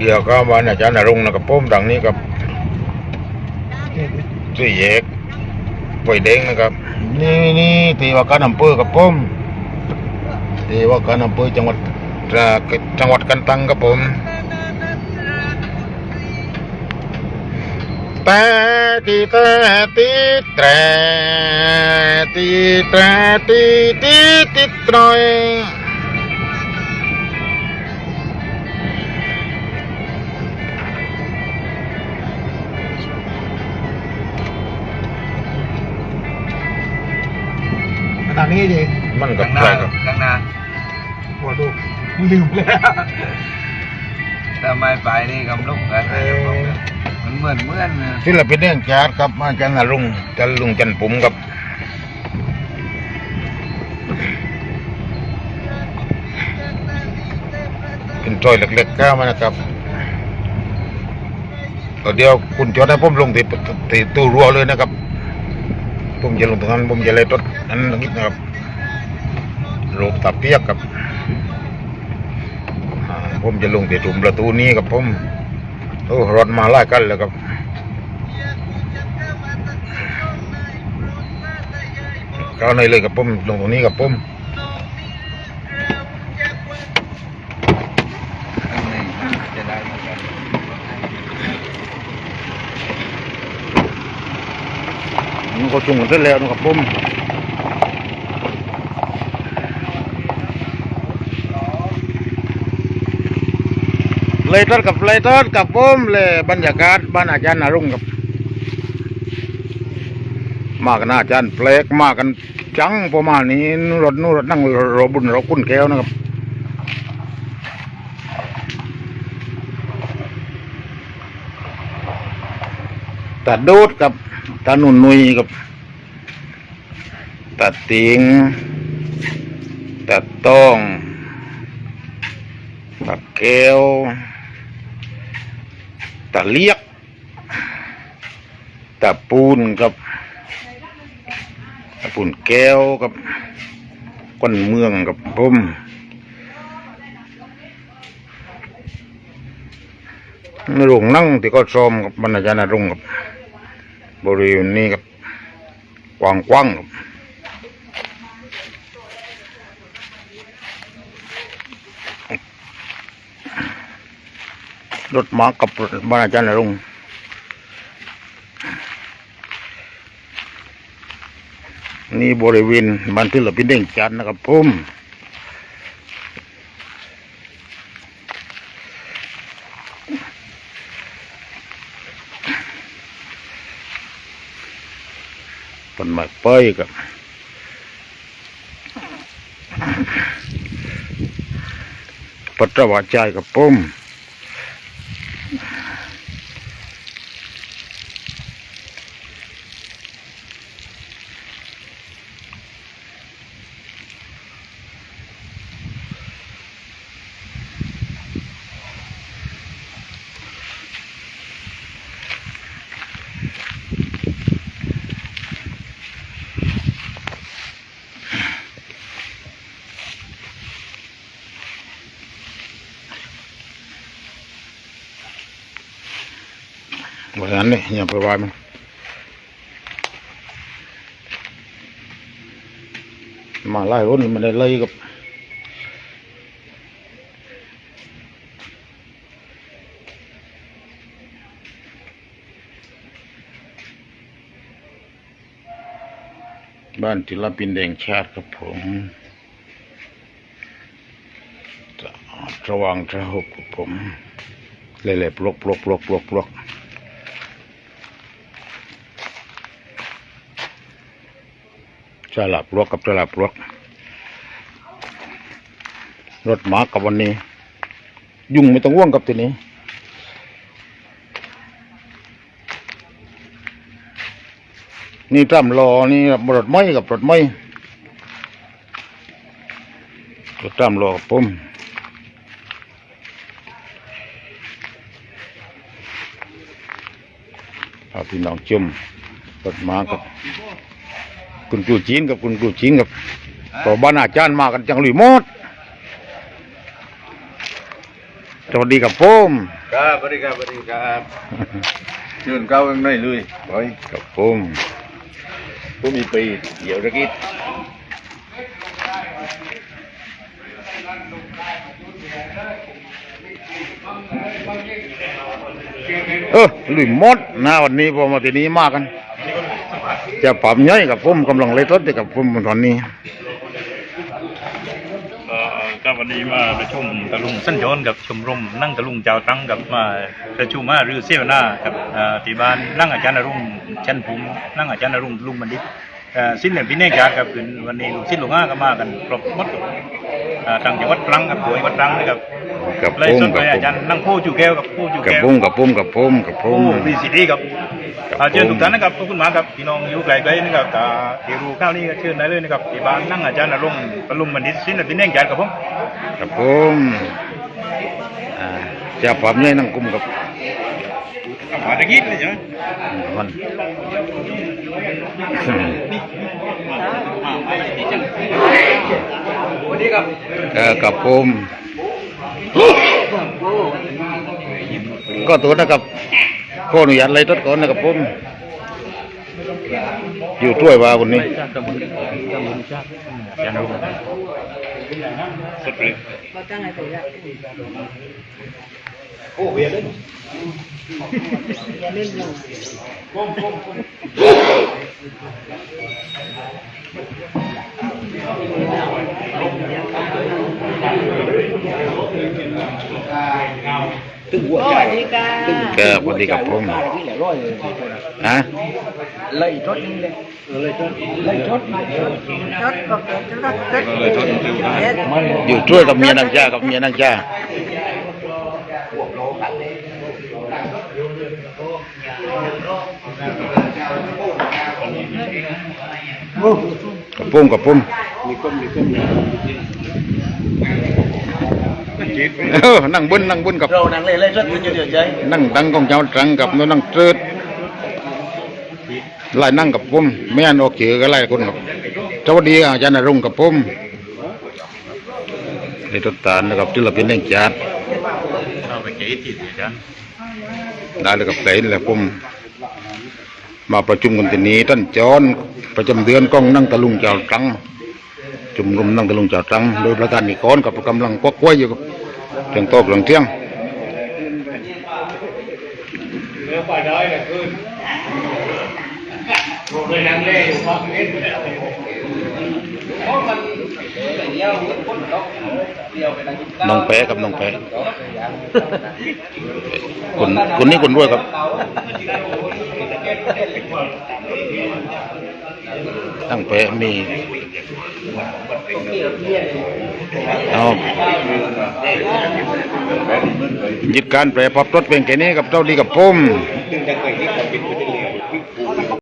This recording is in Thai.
เดียวก็วันอาจารย์นรงค์นะครับผมดังนี้กับสี่แยกปล่อยเด้งนะครับ นี่นี่ตีว่าการอำเภอกับผมตีว่าการอำเภอจังหวัดจังหวัดกันตังครับผมแต่ตีแต่ตีแต่ตีแต่ตีตีตีตรอย นาดนี้เองมันกับข้างหใครน้าครับข้างหน้าหัวดูลืมเลยถ้าไม่ไปนี่กำลุกกันมันเหมือนเหมือนนะศิลปินแห่งชาติครับอาจารย์นรงค์จันลุงจันปุ๋มครับเป็นซอยเล็กๆก้าวมานะครับเดี๋ยวคุณจอดให้ผมลงที่ที่ตู้รัวเลยนะครับ ผมจะลงตรงนั้นผมจะเลยรถอันนิดนะครับลงตะเปียกครับผมจะลงที่ถุมประตูนี้ครับผมโอ้รถมาไล่กันแล้วครับเข้าในเลยกับผมลงตรงนี้กับผม ข้างในจะได้เหมือนกัน มันก็จุงกันเสร็จแล้วนะครับผมเลยทอดกับเลยทอดกับผมเลยบรรยากาศบ้านอาจารย์นารุ่งครับ มากันอาจารย์แปลกมากันจังประมาณนี้รถนู่นรถนั่งรถบุญรถกุ้นแก้วนะครับตาดูดกับ ตาหนุนนุยกับตาติงตาต้องตาแก้วตาเลียกตาปูนกับตาปูนแก้วกับก้อนเมืองกับผมในโรงนั่งที่ก็ซ้อมกับ บรรณาจารย์นรงค์กับ บริเวณนี้กับกว้างกว้างๆรถม้ากับบรรณาจารย์นรงนี่บริเวณบ้านที่เราพินเด้งจันนะครับผม ต้นไม้ วาจายกับผมวันนั้นเนี่ยอย่าไปวายมันมาไล่รถมันได้เลยกับบ้านศิลปินแดงชาติครับผมระวังจะหกครับผม เละๆปลกปลกปลกปลกปลก สลับลวกกับสลับลวก รถหมากับวันนี้ ยุ่งไม่ต้องว่วงกับทีนี้นี่ตำรอนี่รถไม้กับรถไม้รถตำรอกับผมเอาพี่น้องจุ่มรถมากับ คุณครูจีนกับคุณครูจีนกับต่อบ้านอาจารย์มากันจังหลีหมดสวัสดีกับผมครับสวัสดีครับสวัสดีครับเชิญเข้าข้างในเลยไปกับผมผู้มีปีเดี๋ยวตะกี้เออลุยมดนะวันนี้พอมาทีนี้มากัน จะปรับย่อยกับผมกำลังเลยทดกับผมตอนนี้ก็วันนี้มาประชุมตะลุงสั้นย้อนกับชมรมนั่งตะลุงเจ้าตั้งกับมาประชุมมารือเสวนากับที่บ้านนั่งอาจารย์นรุ่งชันภูมินั่งอาจารย์นรุ่งลุงบัณฑิตสิ้นเดือพี่เนกจากกับวันนี้ลูกสิ้นลูกห้าก็มากันครบหมด ทางจังหวัดตรังกับป่วยวัดตรังนะครับกับไล่ผมสดกับไปผอามจารย์นั่งโพจูแก้วกับโพจูกับแก้วผมกับผมกับผมกับผโอ้มมีสิทธิ์ครับครับอ่าเชิญผมทุกท่านนะครับขอบคุณมากครับพี่น้องอยู่ไกลๆนะครับอ่าที่รู้ข้าวนี้ก็เชิญได้เลยนะครับที่บ้านนั่งอาจารย์นรุ่งตะลุงบัณฑิตสิ้นเดือนพี่เนกจากกับผม กับผมอ่าจะปรับย่อยนั่งกลุ่มกับมาตะกี้เลยใช่ไหมมันวันนี้ครับ เออกับผมก็ตัวนะครับขออนุญาตเลยทดก่อนนะครับผมอยู่ช่วยว่าคนนี้จากกับ มือกับมือจากอาจารย์นรุ่งสดเลยโอ้เวียนเลยแกสวัสดีกับผมฮะเลยทดนี่เลยเลยทดเลยทดเลยทนคืออยู่ช่วยกับเมียนางจ้ากับเมียนางจ้า กับผมกับผมเออนั่งบนนั่งบนกับเรานั่งเลยเลยทดมันจะเดือดใจนั่งตังของเจ้าตรังกับนั่งเจิดไล่นั่งกับผมไม่อันออกเจือก็ไล่คนกับสวัสดีอาจารย์นรงกับผมในตุตานนะครับที่เราเป็นเล่งจัดเอาไปเกยติดอาจารย์ ได้เลยกับเต้นแหละผมมาประชุมกันที่นี้ท่านจอนประจำเดือนก้องนั่งตะลุงเจ้าตรังจุมรุมนั่งตะลุงเจ้าตรังโดยประธานนิกรกับกำลังกวักไว้อยู่เทียงโต๊ะเรื่องเที่ยงน้ องแปะกับน้องแปะคนคนนี้คนรวยครับตั้งแปะมีเอายึดการแปรพับรถเป็นแค่นี้กับเจ้าดีกับผม